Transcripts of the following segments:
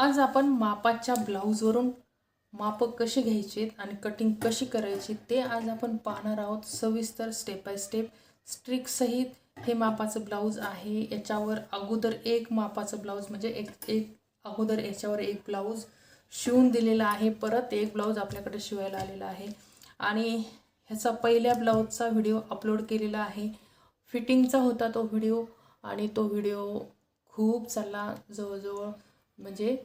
आज आपण मापाच्या ब्लाऊजवरून मापं कशी घ्यायचे आणि कटिंग कशी करायची ते आज आपण पाहणार आहोत. सविस्तर स्टेप बाय स्टेप स्ट्रिकसहित हे मापाचं ब्लाऊज आहे. याच्यावर अगोदर एक मापाचं ब्लाऊज म्हणजे एक एक अगोदर याच्यावर एक ब्लाऊज शिवून दिलेला आहे. परत एक ब्लाऊज आपल्याकडे शिवायला आलेला आहे. आणि ह्याचा पहिल्या ब्लाऊजचा व्हिडिओ अपलोड केलेला आहे. फिटिंगचा होता तो व्हिडिओ आणि तो व्हिडिओ खूप चालला जवळजवळ म्हणजे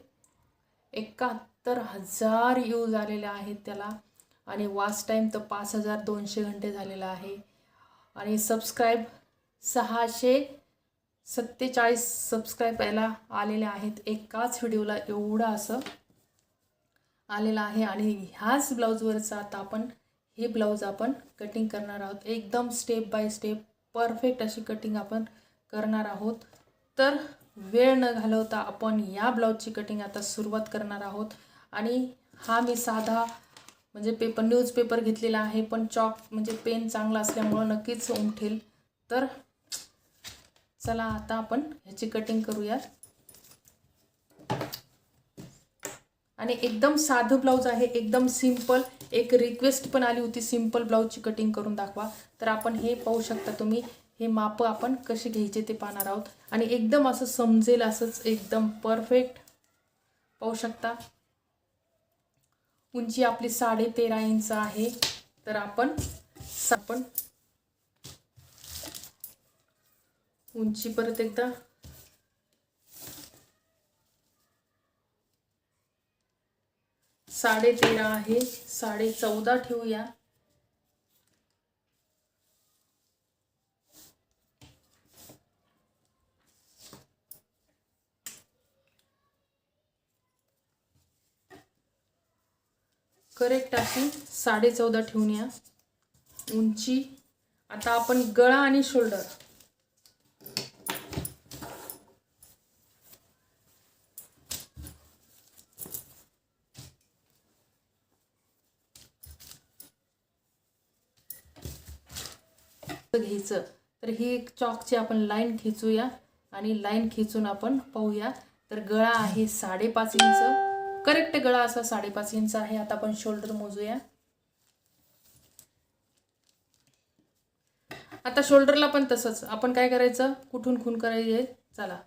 एकाहत्तर हजार यूज आलेले आहेत त्याला. आणि वॉच टाईम तर पाच हजार दोनशे घंटे झालेला आहे. आणि सबस्क्राईब सहाशे सत्तेचाळीस सबस्क्राईब याला आलेले आहेत. एकाच व्हिडिओला एवढं असं आलेलं आहे. आणि ह्याच ब्लाऊजवरचं आता आपण हे ब्लाऊज आपण कटिंग करणार आहोत. एकदम स्टेप बाय स्टेप परफेक्ट अशी कटिंग आपण करणार आहोत. तर वेळ न घालवता आपण या ब्लाऊजची कटिंग आता सुरुवात करणार आहोत. आणि हा मी साधा म्हणजे पेपर न्यूजपेपर घेतलेला आहे पण चॉक म्हणजे पेन चांगला असल्यामुळं नक्कीच उमठेल तर चला आता आपण ह्याची कटिंग करूया आणि एकदम साधं ब्लाऊज आहे एकदम सिंपल एक रिक्वेस्ट पण आली होती सिंपल ब्लाऊजची कटिंग करून दाखवा. तर आपण हे पाहू शकता तुम्ही हे माप आपण कसे घ्यायचे ते पाहणार आहोत. आणि एकदम असं समजेल असंच एकदम परफेक्ट पाहू शकता. उंची आपली साडे तेरा इंच आहे. तर आपण आपण उंची परत एकदा. साडे तेरा आहे. साडे चौदा ठेवूया. करेक्ट अशी साडे चौदा ठेवून या. उंची. आता आपण गळा आणि शोल्डर घ्यायचं. तर ही एक चॉकची आपण लाईन खेचूया आणि लाईन खिचून आपण पाहूया. तर गळा आहे साडेपाच इंच. करेक्ट गळा असा साडेपाच इंच आहे. आता आपण शोल्डर मोजूया. आता शोल्डरला पण तसंच. आपण काय करायचं? कुठून खून करायचे चला.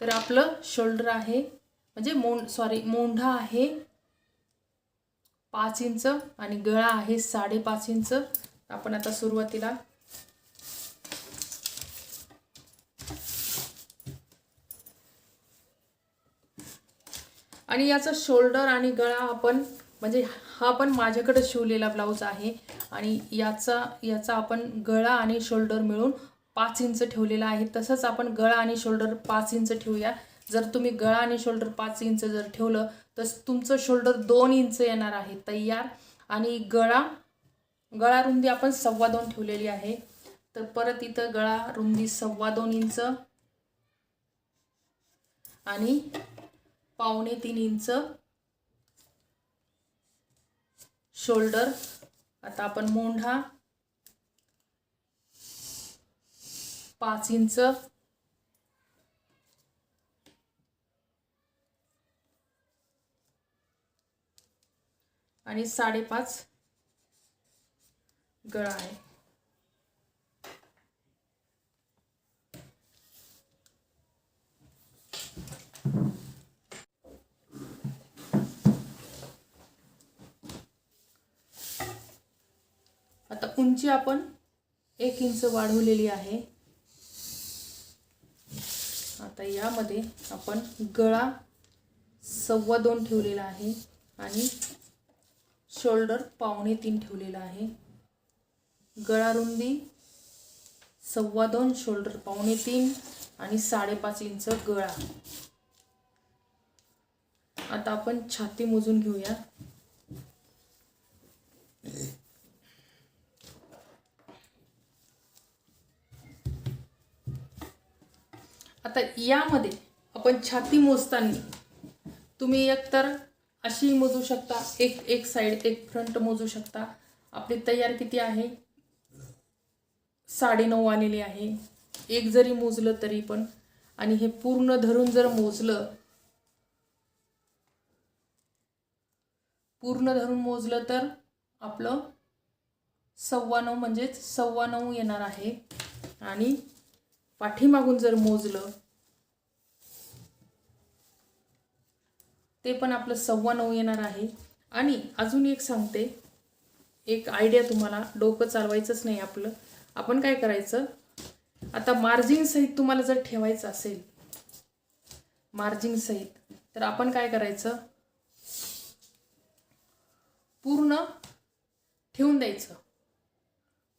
तर आपलं शोल्डर आहे म्हणजे मोंढ सॉरी मोंढा आहे पाच इंच आणि गळा आहे साडेपाच इंच. आपण आता सुरुवातीला आणि याचा शोल्डर आणि गळा आपण म्हणजे हा पण माझ्याकडे शिवलेला ब्लाऊज आहे. आणि याचा याचा आपण गळा आणि शोल्डर मिळून पाच इंच ठेवलेला आहे. तसंच आपण गळा आणि शोल्डर पाच इंच ठेवूया. जर तुम्ही गळा आणि शोल्डर पाच इंच जर ठेवलं तर तुमचं शोल्डर दोन इंच येणार आहे तयार. आणि गळा गळा रुंदी आपण सव्वा दोन ठेवलेली आहे. तर परत इथं गळा रुंदी सव्वा दोन इंच. आणि पावणे तीन इंच. शोल्डर आता आपण मोंढा. पाच इंच. आणि साडेपाच गळा आहे आता उंची आपण एक इंच वाढवलेली आहे. आता यामध्ये आपण गळा सव्वा दोन ठेवलेला आहे आणि शोल्डर पावणे तीन ठेवलेला आहे. गळा रुंदी सव्वा दोन शोल्डर पावणे तीन आणि साडेपाच इंच गळा. आता आपण छाती मोजून घेऊया. आता यामध्ये आपण छाती मोजताना तुम्ही एकतर अशी मोजू शकता एक एक साईड एक फ्रंट मोजू शकता. आपली तयार किती आहे? साडेनऊ आलेली आहे. एक जरी मोजलं तरी पण. आणि हे पूर्ण धरून जर मोजलं पूर्ण धरून मोजलं तर आपलं सव्वा नऊ म्हणजेच सव्वा नऊ येणार आहे. आणि पाठीमागून जर मोजलं ते पण आपलं सव्वा नऊ येणार आहे. आणि अजून एक सांगते एक आयडिया तुम्हाला डोकं चालवायचंच नाही आपलं. आपण काय करायचं आता मार्जिन सहित तुम्हाला जर ठेवायचं असेल मार्जिन सहित तर आपण काय करायचं पूर्ण ठेवून द्यायचं.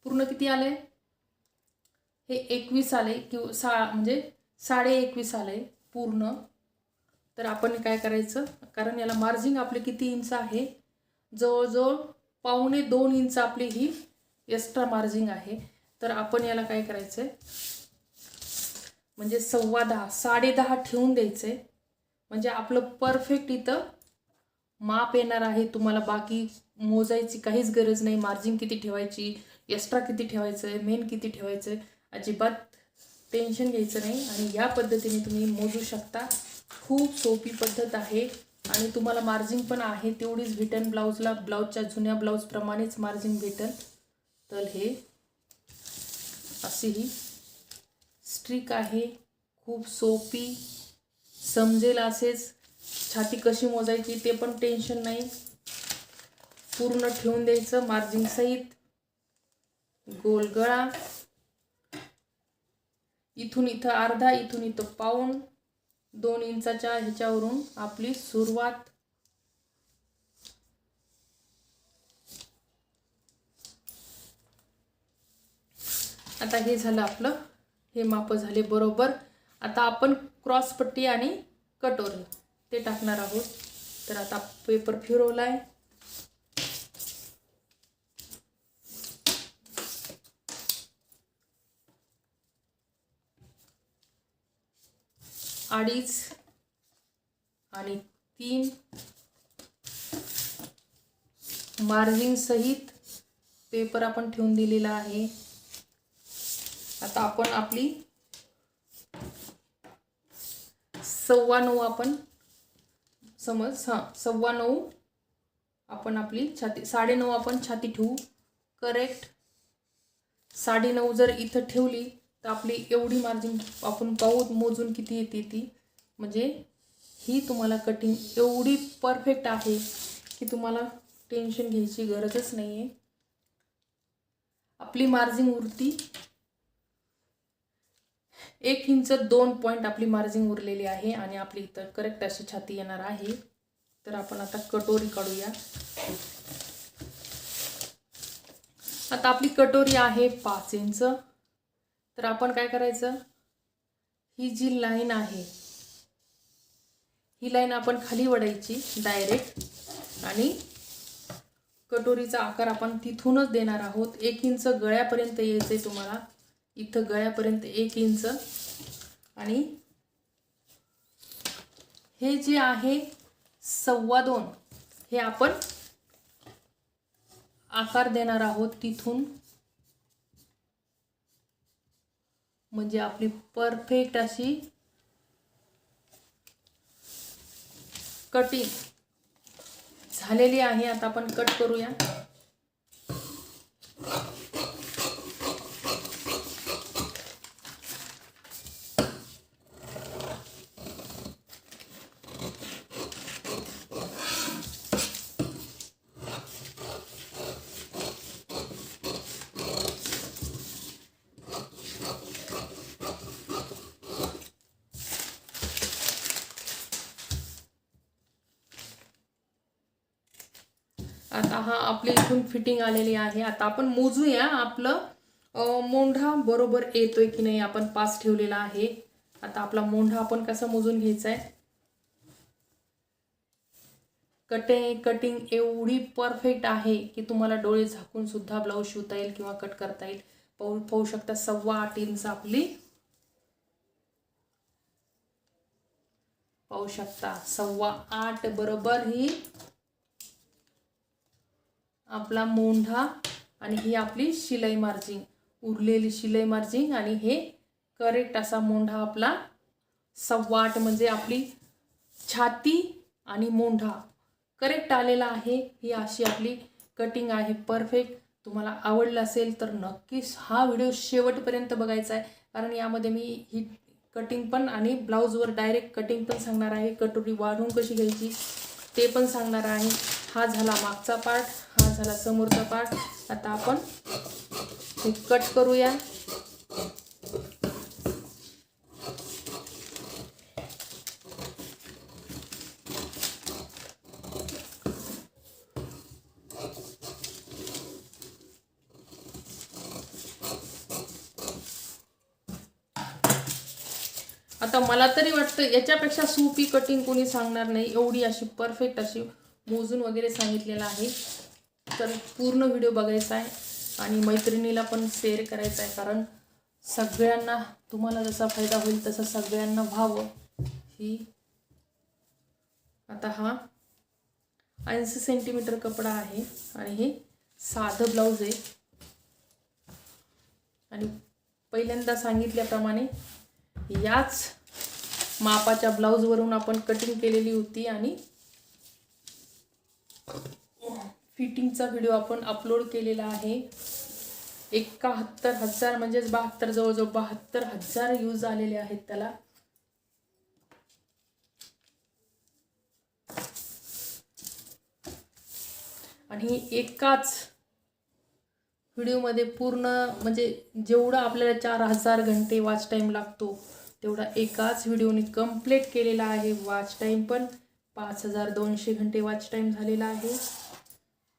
पूर्ण किती आलंय? हे एकवीस आले किंवा सा म्हणजे साडे एकवीस आले पूर्ण. तर आपण काय करायचं? कारण याला मार्जिन आपले किती इंच आहे? जवळजवळ पावणे दोन इंच आपली ही एक्स्ट्रा मार्जिन आहे. तर आपण याला काय करायचं आहे म्हणजे सव्वा दहा साडे दहा ठेवून द्यायचं आहे म्हणजे आपलं परफेक्ट इथं माप येणार आहे. तुम्हाला बाकी मोजायची काहीच गरज नाही. मार्जिन किती ठेवायची? एक्स्ट्रा किती ठेवायचं आहे मेन किती ठेवायचं आहे अजिबात टेन्शन घ्यायचं नाही आणि या पद्धतीने तुम्ही मोजू शकता. खूप सोपी पद्धत आहे आणि तुम्हाला मार्जिन पण आहे तेवढीच भेटन ब्लाऊजला ब्लाऊजच्या जुन्या ब्लाऊजप्रमाणेच मार्जिन भेटेल तर हे अशी ही स्ट्रिक आहे. खूप सोपी समजेल असेच. छाती कशी मोजायची ते पण टेन्शन नाही. पूर्ण ठेवून द्यायचं मार्जिन सहित. इथून इथं अर्धा इथून इथं पाऊन दोन इंचाच्या ह्याच्यावरून आपली सुरुवात. आता हे झालं आपलं हे माप झाले बरोबर. आता आपण क्रॉसपट्टी आणि कटोरी ते टाकणार आहोत. तर आता पेपर फिरवला आहे अडीच आणि तीन. मार्जिन सहित पेपर आपण ठेवून दिलेला आहे. आता आपण आपली सव्वा नऊ आपण समज हां सव्वा नऊ आपण आपली छाती साडेनऊ आपण छाती ठेवू. करेक्ट साडेनऊ जर इथं ठेवली तर आपली एवढी मार्जिन आपण पाहू मोजून किती येते ती. म्हणजे ही तुम्हाला कटिंग एवढी परफेक्ट आहे की तुम्हाला टेन्शन घ्यायची गरजच नाही आहे आपली मार्जिन उरती एक इंच दोन पॉईंट आपली मार्जिन उरलेली आहे आणि आपली इथं करेक्ट अशी छाती येणार आहे. तर आपण आता कटोरी काढूया. आता आपली कटोरी आहे पाच इंच. तर आपण काय करायचं? ही जी लाईन आहे ही लाईन आपण खाली वडायची डायरेक्ट आणि कटोरीचा आकार आपण तिथूनच देणार आहोत. एक इंच गळ्यापर्यंत यायचं आहे तुम्हाला. इथं गळ्यापर्यंत एक इंच आणि हे जे आहे सव्वा दोन हे आपण आकार देणार आहोत तिथून म्हणजे आपली परफेक्ट अशी कटिंग झालेली आहे. आता आपण कट करूया आता हा आपली इथून फिटिंग आलेली आहे. आता आपण मोजूया आपलं मोंढा बरोबर येतोय की नाही आपण पास ठेवलेला आहे. आता आपला मोंढा आपण कसा मोजून घ्यायचा आहे कटे कटिंग एवढी परफेक्ट आहे की तुम्हाला डोळे झाकून सुद्धा ब्लाऊज शिवता येईल किंवा कट करता येईल. पाहू पाहू शकता सव्वा आठ इंच आपली. पाहू शकता सव्वा आठ बरोबर ही आपला मोंढा आणि ही आपली शिलाई मार्जिंग उरलेली शिलाई मार्जिंग आणि हे करेक्ट असा मोंढा आपला सव्वाट म्हणजे आपली छाती आणि मोंढा. करेक्ट आलेला आहे ही अशी आपली कटिंग आहे परफेक्ट तुम्हाला आवडलं असेल तर नक्कीच हा व्हिडिओ शेवटपर्यंत बघायचा आहे. कारण यामध्ये मी ही कटिंग पण आणि ब्लाऊजवर डायरेक्ट कटिंग पण सांगणार आहे. कटोरी वाढवून कशी घ्यायची ते पण सांगणार आहे. हा झाला मागचा पार्ट हा झाला समोरचा पार्ट आता आपण हे कट करूया. आता मला तरी वाटतं याच्यापेक्षा सोपी कटिंग कोणी सांगणार नाही. एवढी अशी परफेक्ट अशी मोजून वगैरे सांगितलेलं आहे. तर पूर्ण व्हिडिओ बघायचा आहे आणि मैत्रिणीला पण शेअर करायचा आहे. कारण सगळ्यांना तुम्हाला जसा फायदा होईल तसा सगळ्यांना व्हावं. ही आता हा ऐंशी सेंटीमीटर कपडा आहे आणि हे साधं ब्लाऊज आहे. आणि पहिल्यांदा सांगितल्याप्रमाणे याच मापाच्या ब्लाऊजवरून आपण कटिंग केलेली होती आणि फिटिंगचा व्हिडिओ आपण अपलोड केलेला आहे. एकाहत्तर हजार म्हणजेच बहात्तर जवळजवळ बहात्तर हजार यूज आलेले आहेत त्याला. आणि एकाच व्हिडिओमध्ये पूर्ण म्हणजे जेवढा आपल्याला चार हजार घंटे वॉच टाईम लागतो तेवढा एकाच व्हिडिओने कंप्लीट केलेला आहे वॉच टाईम पण. पाच हजार दोनशे घंटे वॉच टाईम झालेला आहे.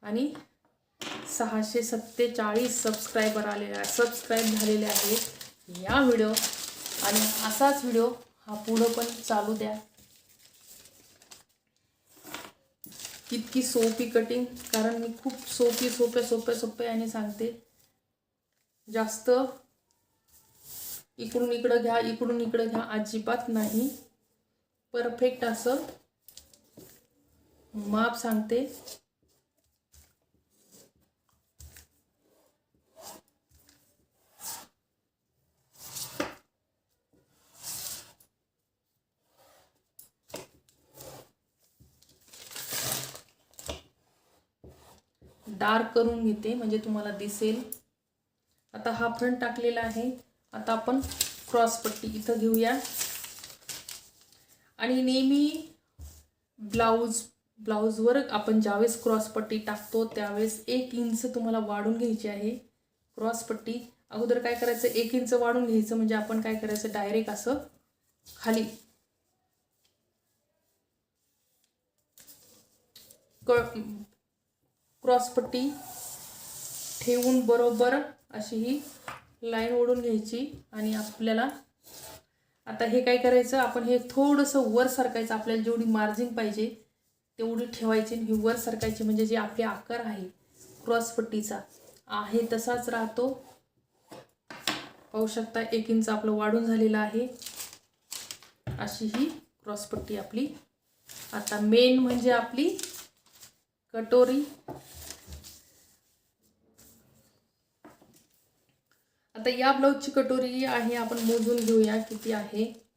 आणि सहाशे सत्तेचाळीस सबस्क्रायबर आलेले सबस्क्राईब झालेले आहेत या व्हिडिओ आणि असाच व्हिडिओ हा पुढं पण चालू द्या. इतकी सोपी कटिंग कारण मी खूप सोपी सोप्या सोप्या सोप्या आणि सांगते. जास्त इकडून इकडं घ्या इकडून इकडं घ्या अजिबात नाही. परफेक्ट असं माप सांगते. डार्क करून घेते म्हणजे तुम्हाला दिसेल. आता हा फ्रंट टाकलेला आहे. आता आपण क्रॉस पट्टी इथं घेऊया. आणि नेहमी ब्लाऊज ब्लाऊजवर आपण ज्यावेळेस क्रॉसपट्टी टाकतो त्यावेळेस एक इंच तुम्हाला वाढून घ्यायची आहे. क्रॉस पट्टी. अगोदर काय करायचं? एक इंच वाढून घ्यायचं म्हणजे आपण काय करायचं? डायरेक्ट असं खाली. क क्रॉसपट्टी ठेवून बरोबर अशी ही लाईन ओढून घ्यायची आणि आपल्याला आता हे काय करायचं? आपण हे थोडंसं वर सरकायचं. आपल्याला जेवढी मार्जिन पाहिजे तेवढी ठेवायची आणि वर सरकायची म्हणजे जे आपले आकार आहे क्रॉसपट्टीचा आहे तसाच राहतो. पाहू शकता एक इंच आपलं वाढून झालेलं आहे. अशी ही क्रॉसपट्टी आपली. आता मेन म्हणजे आपली कटोरी. आता या ब्लाऊजची कटोरी आहे आपण मोजून घेऊया किती आहे.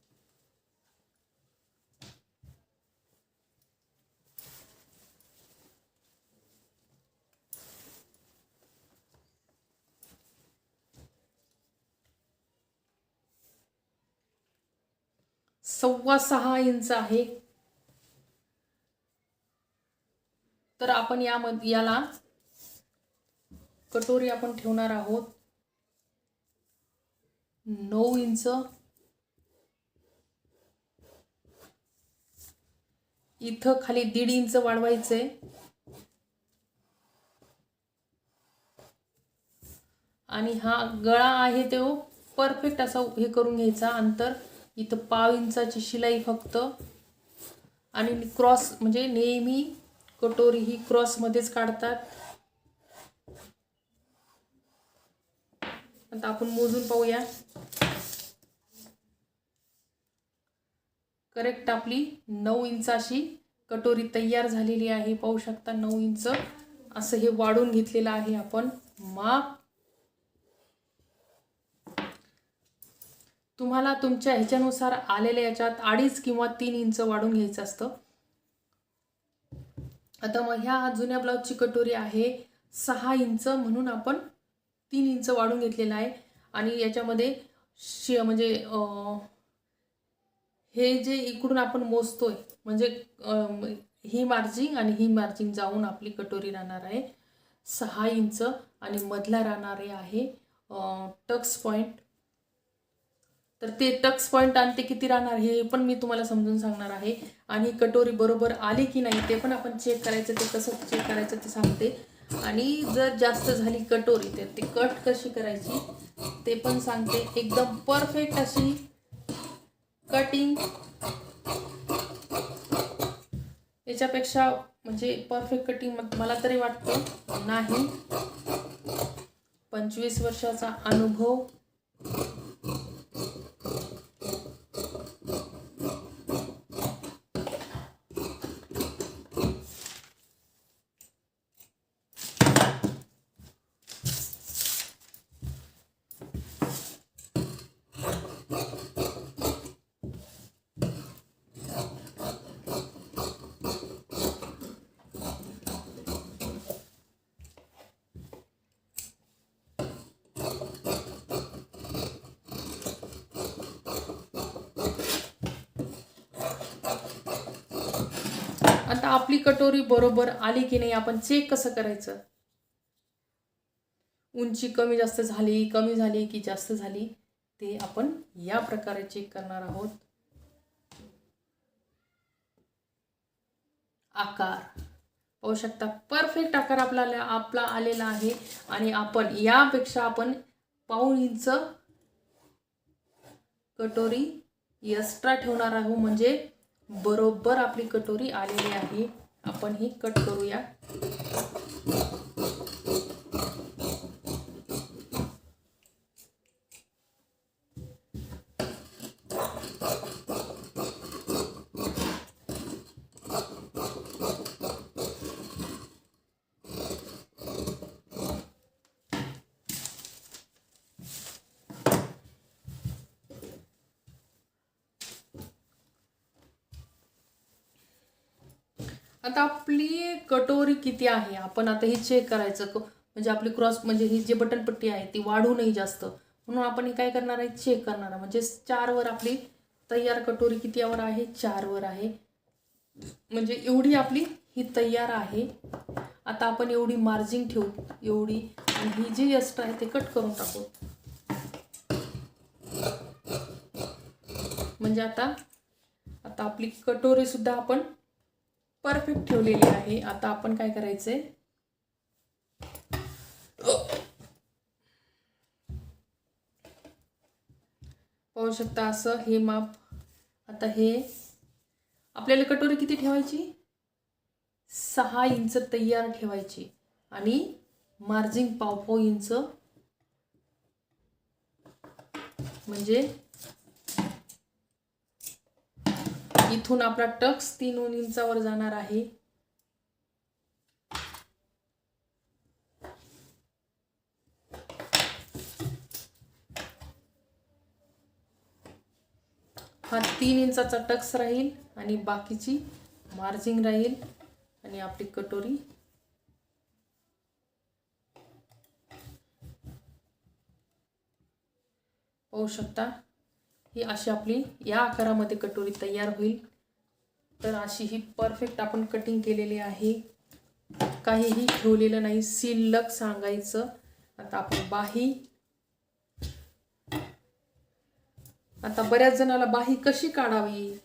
सव्वा सहा इंच आहे. तर आपण यामध्ये याला कटोरी आपण ठेवणार आहोत. नऊ इंच. इथं खाली दीड इंच वाढवायचंय आणि हा गळा आहे तो परफेक्ट असा हे करून घ्यायचा अंतर. इथं पाव इंचाची शिलाई फक्त. आणि क्रॉस म्हणजे नेहमी कटोरी ही क्रॉसमध्येच काढतात. आता आपण मोजून पाहूया. करेक्ट आपली नऊ इंच अशी कटोरी तयार झालेली आहे. पाहू शकता नऊ इंच. असं हे वाढून घेतलेलं आहे आपण. माप. तुम्हाला तुमच्या ह्याच्यानुसार आलेल्या याच्यात अडीच किंवा तीन इंच वाढून घ्यायचं असतं. आता मग ह्या जुन्या ब्लाऊजची कटोरी आहे सहा इंच म्हणून आपण तीन इंच वाढून घेतलेला आहे. आणि याच्यामध्ये शि म्हणजे हे जे इकडून आपण मोजतोय म्हणजे ही मार्जिंग आणि ही मार्जिंग जाऊन आपली कटोरी राहणार आहे सहा इंच आणि मधला राहणारे आहे टक्स पॉईंट तर ते टक्स पॉईंट आणि ते किती राहणार हे पण मी तुम्हाला समजून सांगणार आहे. आणि कटोरी बरोबर आली की नाही ते पण आपण चेक करायचं ते कसं चेक करायचं ते सांगते. आणि जर जास्त झाली कटोरी तर ती कट कशी करायची ते पण सांगते. एकदम परफेक्ट अशी कटिंग याच्यापेक्षा म्हणजे परफेक्ट कटिंग मला तरी वाटतं नाही. पंचवीस वर्षाचा अनुभव. Thank you. आपली कटोरी बरोबर आली की नाही आपण चेक कसं करायचं? उंची कमी जास्त झाली कमी झाली की जास्त झाली ते आपण या प्रकारे चेक करणार आहोत. आकार. पाहू शकता परफेक्ट आकार आपल्याला आपला आलेला आहे आणि आपण यापेक्षा आपण पाऊण इंच कटोरी एक्स्ट्रा ठेवणार आहोत म्हणजे बरोबर आपली कटोरी आलेली आहे. आपण ही कट करूया. आता आपली कटोरी किती आहे? आपण आता हे चेक करायचं. क- म्हणजे आपली क्रॉस म्हणजे ही जी बटनपट्टी आहे ती वाढू नये जास्त. म्हणून आपण हे काय करणार आहे? चेक करणार. आहे म्हणजे चारवर आपली तयार कटोरी कितीवर आहे? चारवर आहे. म्हणजे एवढी आपली ही तयार आहे. आता आपण एवढी मार्जिंग ठेवू. एवढी. आणि ही जी एक्स्ट्रा आहे ते कट करून टाकू. म्हणजे आता आता आपली कटोरीसुद्धा आपण परफेक्ट ठेवलेली आहे. आता आपण काय करायचंय? पाहू शकता असं हे माप. आता हे आपल्याला कटोरी किती ठेवायची? सहा इंच तयार ठेवायची. आणि मार्जिंग पाव पाव इंच. म्हणजे इथून आपला टक्स तीन इंचावर जाणार आहे. हा तीन इंचाचा टक्स राहील आणि बाकीची मार्जिंग राहील आणि आपली कटोरी. पाहू शकता. ही अशी आपली या आकारामध्ये कटोरी तयार होईल. तर अशी ही परफेक्ट आपण कटिंग केलेली आहे. काहीही ठेवलेलं नाही. शिल्लक सांगायचं. आता आपण बाही. आता बऱ्याच जणाला बाही कशी काढावी?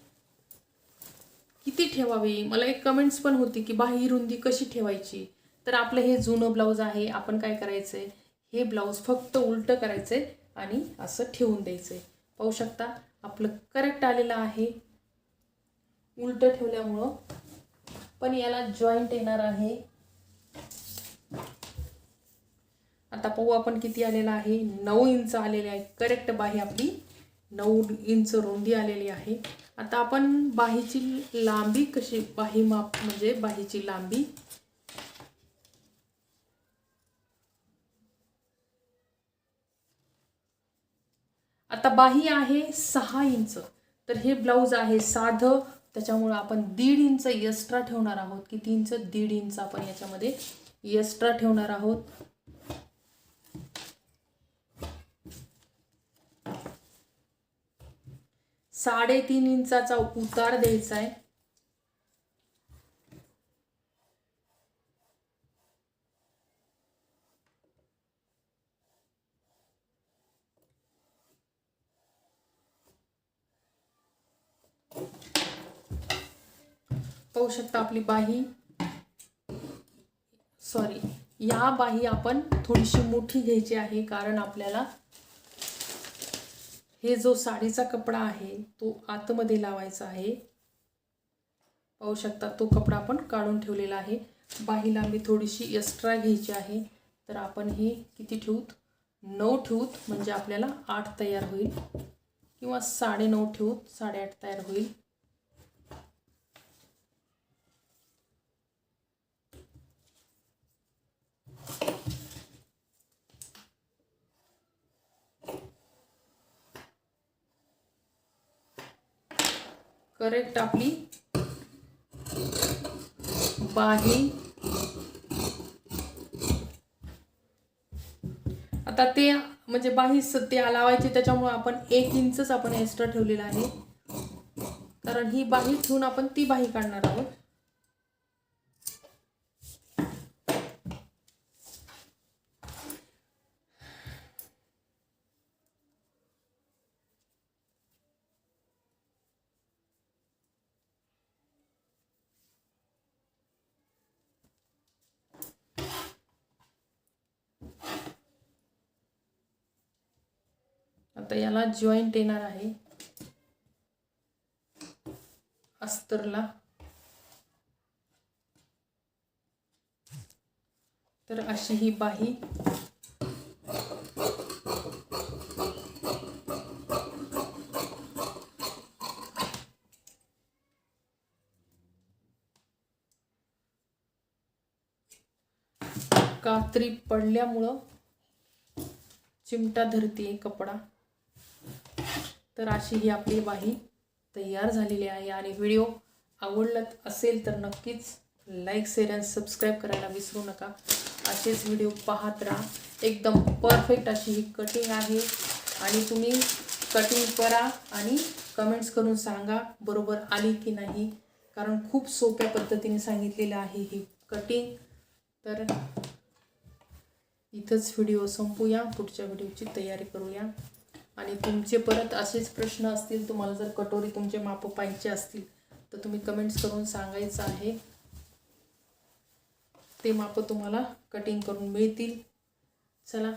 किती ठेवावी? मला एक कमेंट्स पण होती की बाही रुंदी कशी ठेवायची? तर आपलं हे जुनं ब्लाऊज आहे. आपण काय करायचंय? हे ब्लाऊज फक्त उलटं करायचंय आणि असं ठेवून द्यायचंय. पाहू शकता. आपलं करेक्ट आलेलं आहे. उलटं ठेवल्यामुळं. पण याला जॉईंट येणार आहे. आता पाहू आपण किती आलेला आहे. नऊ इंच आलेले आहे करेक्ट बाही आपली. नऊ इंच रुंदी आलेली आहे. आता आपण बाहीची लांबी कशी बाही माप म्हणजे बाहीची लांबी आता बाही आहे सहा इंच. तर हे ब्लाऊज आहे साधं. त्याच्यामुळं आपण दीड इंच एक्स्ट्रा ठेवणार आहोत. किती इंच? दीड इंच आपण याच्यामध्ये एक्स्ट्रा ठेवणार आहोत. साडेतीन इंचाचा उतार द्यायचा आहे. पाहू शकता आपली बाही. सॉरी या बाही आपण थोडीशी मोठी घ्यायची आहे कारण आपल्याला हे जो साडीचा कपडा आहे तो आतमध्ये लावायचा आहे. पाहू शकता तो कपडा आपण काढून ठेवलेला आहे. बाही लांबी थोडीशी एक्स्ट्रा घ्यायची आहे. तर आपण हे किती ठेवूत? नऊ ठेवूत म्हणजे आपल्याला आठ तयार होईल. किंवा साडेनऊ ठेवूत साडेआठ तयार होईल. करेक्ट आपली. बाही. आता ते म्हणजे बाही ते लावायची त्याच्यामुळे आपण एक इंचच आपण एक्स्ट्रा ठेवलेला आहे. कारण ही बाही ठेवून आपण ती बाही काढणार आहोत. आता याला जॉईंट येणार आहे. अस्तरला. तर अशी ही बाही. कात्री पडल्यामुळं चिमटा धरतीये कपडा. तर अशी ही आपली बाही तयार झालेली आहे आणि व्हिडिओ आवडला असेल तर नक्कीच लाईक शेअर आणि सबस्क्राईब करायला विसरू नका. असेच व्हिडिओ पाहत राहा. एकदम परफेक्ट अशी ही कटिंग आहे. आणि तुम्ही कटिंग करा आणि कमेंट्स करून सांगा बरोबर आली की नाही. कारण खूप सोप्या पद्धतीने सांगितलेलं आहे ही कटिंग तर इथंच व्हिडिओ संपूया. पुढच्या व्हिडिओची तयारी करूया. आणि तुमचे परत असेच प्रश्न असतील तुम्हाला जर कटोरी तुमचे माप पाहिजे असतील तर तुम्ही कमेंट्स करून सांगायचं आहे. ते माप तुम्हाला कटिंग करून मिळतील. चला.